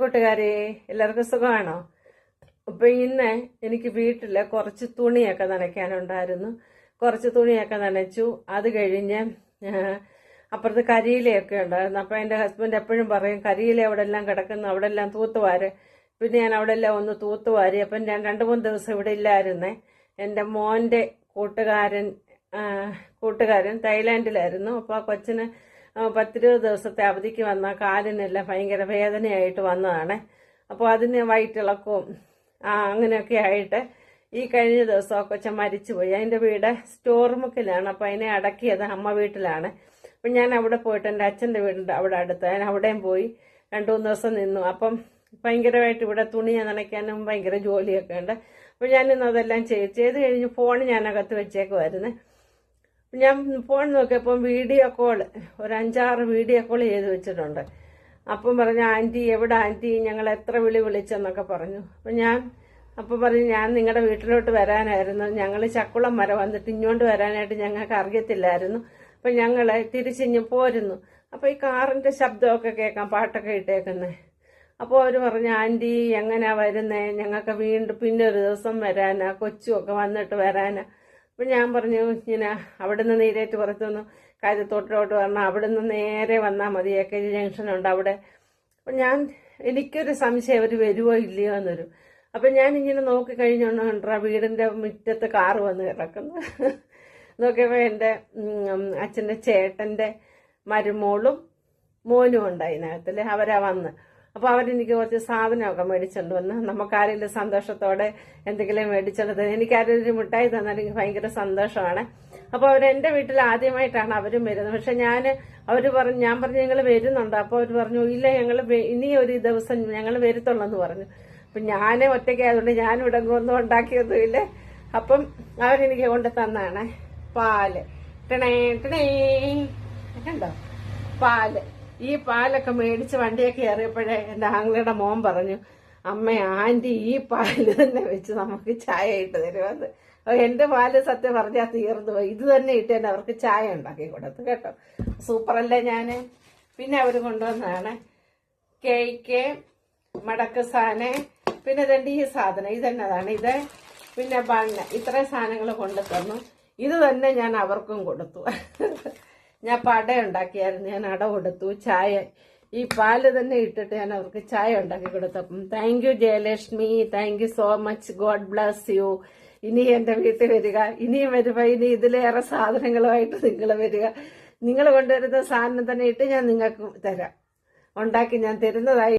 കൂട്ടുകാരെ എല്ലാവർക്കും സുഖമാണോ? അപ്പൊ ഇന്ന് എനിക്ക് വീട്ടിൽ കുറച്ച് തുണിയൊക്കെ നനയ്ക്കാനുണ്ടായിരുന്നു. കുറച്ച് തുണിയൊക്കെ നനച്ചു. അത് കഴിഞ്ഞ് അപ്പുറത്ത് കരിയിലയൊക്കെ ഉണ്ടായിരുന്നു. അപ്പൊ എന്റെ ഹസ്ബൻഡ് എപ്പോഴും പറയും കരിയില അവിടെ എല്ലാം കിടക്കുന്നു അവിടെ എല്ലാം തൂത്തുവാര് പിന്നെ ഞാൻ അവിടെ എല്ലാം ഒന്ന് തൂത്തുവാരി അപ്പം ഞാൻ രണ്ട് മൂന്ന് ദിവസം ഇവിടെ ഇല്ലായിരുന്നേ. എന്റെ മോന്റെ കൂട്ടുകാരൻ കൂട്ടുകാരൻ തായ്ലാൻഡിലായിരുന്നു അപ്പോൾ ആ കൊച്ചിന് പത്തിരുപത് ദിവസത്തെ അവധിക്ക് വന്ന കാലിനെല്ലാം ഭയങ്കര വേദനയായിട്ട് വന്നതാണ്. അപ്പോൾ അതിന് വയറ്റിളക്കവും അങ്ങനെയൊക്കെ ആയിട്ട് ഈ കഴിഞ്ഞ ദിവസം കൊച്ചൻ മരിച്ചുപോയി. അതിന്റെ വീട് സ്റ്റോർ മുക്കിലാണ് അപ്പോൾ അതിനെ അടക്കിയത് അമ്മ വീട്ടിലാണ്. അപ്പം ഞാൻ അവിടെ പോയിട്ട് എന്റെ അച്ഛന്റെ വീടുണ്ട് അവിടെ അടുത്ത് ഞാൻ അവിടെയും പോയി രണ്ട് മൂന്ന് ദിവസം നിന്നു. അപ്പം ഭയങ്കരമായിട്ട് ഇവിടെ തുണി നനയ്ക്കാനും ഭയങ്കര ജോലിയൊക്കെ ഉണ്ട്. അപ്പം ഞാനിന്ന് അതെല്ലാം ചെയ്ത്. ചെയ്ത് കഴിഞ്ഞ് ഫോൺ ഞാനകത്ത് വെച്ചേക്കുമായിരുന്നു ഞാൻ ഫോൺ നോക്കിയപ്പം വീഡിയോ കോൾ ഒരു അഞ്ചാറ് വീഡിയോ കോൾ ചെയ്ത് വെച്ചിട്ടുണ്ട്. അപ്പം പറഞ്ഞു ആന്റി എവിടെ ആന്റി ഞങ്ങൾ എത്ര വിളി വിളിച്ചെന്നൊക്കെ പറഞ്ഞു. അപ്പം ഞാൻ അപ്പം പറഞ്ഞു ഞാൻ നിങ്ങളുടെ വീട്ടിലോട്ട് വരാനായിരുന്നു. ഞങ്ങൾ ചക്കുളം വരെ വന്നിട്ട് ഇങ്ങോട്ട് വരാനായിട്ട് ഞങ്ങൾക്ക് അറിയത്തില്ലായിരുന്നു. അപ്പം ഞങ്ങൾ തിരിച്ചിഞ്ഞ് പോരുന്നു. അപ്പം ഈ കാറിന്റെ ശബ്ദമൊക്കെ കേൾക്കാം പാട്ടൊക്കെ ഇട്ടേക്കുന്നത് അപ്പോൾ അവർ പറഞ്ഞു ആന്റി എങ്ങനെയാ വരുന്നേ? ഞങ്ങൾക്ക് വീണ്ടും പിന്നെ ഒരു ദിവസം വരാനാ കൊച്ചുമൊക്കെ വന്നിട്ട് വരാനാ. അപ്പം ഞാൻ പറഞ്ഞു ഇങ്ങനെ അവിടുന്ന് നീരേറ്റ് പുറത്തുനിന്ന് കാര്യത്തോട്ടിലോട്ട് വരണം. അവിടുന്ന് നേരെ വന്നാൽ മതി. എ കെ ജി ജംഗ്ഷനുണ്ട് അവിടെ. അപ്പം ഞാൻ എനിക്കൊരു സംശയം അവർ വരുമോ ഇല്ലയോ എന്നൊരു. അപ്പം ഞാൻ ഇങ്ങനെ നോക്കി കഴിഞ്ഞോണ്ട് കണ്ടാ വീടിന്റെ മുറ്റത്ത് കാറ് വന്ന് കിടക്കുന്നു. നോക്കിയപ്പോൾ എന്റെ അച്ഛന്റെ ചേട്ടന്റെ മരുമോളും മോനും ഉണ്ട് അതിനകത്തിൽ അവരാ വന്ന്. അപ്പോൾ അവരെനിക്ക് കുറച്ച് സാധനമൊക്കെ മേടിച്ചുകൊണ്ട് വന്ന് നമുക്കാരെങ്കിലും സന്തോഷത്തോടെ എന്തെങ്കിലും മേടിച്ചുകൊണ്ട് തന്നെ. എനിക്ക് ആരും ഒരു മിഠായി തന്നാൽ എനിക്ക് ഭയങ്കര സന്തോഷമാണ്. അപ്പോൾ അവർ എന്റെ വീട്ടിൽ ആദ്യമായിട്ടാണ് അവരും വരുന്നത്. പക്ഷെ ഞാൻ അവർ പറഞ്ഞു ഞാൻ പറഞ്ഞു ഞങ്ങൾ വരുന്നുണ്ട്. അപ്പോൾ അവർ പറഞ്ഞു ഇല്ല ഞങ്ങൾ ഇനി ഒരു ദിവസം ഞങ്ങൾ വരുത്തുള്ളെന്ന് പറഞ്ഞു. അപ്പം ഞാൻ ഒറ്റയ്ക്കായതുകൊണ്ട് ഞാൻ ഇടങ്ങുമൊന്നും ഉണ്ടാക്കിയതുമില്ല അപ്പം അവരെനിക്ക് കൊണ്ട് തന്നാണ്. പാൽ. ടണേ ടണേ. കണ്ടോ? പാൽ. ഈ പാലൊക്കെ മേടിച്ച് വണ്ടിയൊക്കെ കയറിയപ്പോഴേ എന്റെ ആങ്ങളുടെ മോൻ പറഞ്ഞു അമ്മ ആന്റി ഈ പാൽ തന്നെ വെച്ച് നമുക്ക് ചായ ഇട്ട് തരുമെന്ന്. എന്റെ പാൽ സത്യം പറഞ്ഞാൽ തീർന്നു പോയി. ഇത് തന്നെ ഇട്ട് തന്നെ അവർക്ക് ചായ ഉണ്ടാക്കി കൊടുത്തു കേട്ടോ. സൂപ്പറല്ലേ ഞാൻ? പിന്നെ അവർ കൊണ്ടുവന്നതാണ് കേക്ക് മടക്ക് സാന് പിന്നെ രണ്ട് ഈ സാധനം? ഇതെന്നതാണ് ഇത് പിന്നെ ബണ്ണ്. ഇത്രയും സാധനങ്ങൾ കൊണ്ടു തന്നു ഇത് തന്നെ ഞാൻ അവർക്കും കൊടുത്തു. ഞാൻ പട ഉണ്ടാക്കിയായിരുന്നു. ഞാൻ അട കൊടുത്തു. ചായ. ഈ പാൽ തന്നെ ഇട്ടിട്ട് ഞാൻ അവർക്ക് ചായ ഉണ്ടാക്കി കൊടുത്തു. അപ്പം thank you Jayalakshmi. Thank you so much God bless you ഇനി എന്റെ വീട്ടിൽ വരിക. ഇനിയും വരുമ്പോ ഇനി ഇതിലേറെ സാധനങ്ങളുമായിട്ട് നിങ്ങൾ വരിക. നിങ്ങൾ കൊണ്ടുവരുന്ന സാധനം തന്നെ ഇട്ട് ഞാൻ നിങ്ങൾക്ക് തരാം. ഉണ്ടാക്കി ഞാൻ തരുന്നതായി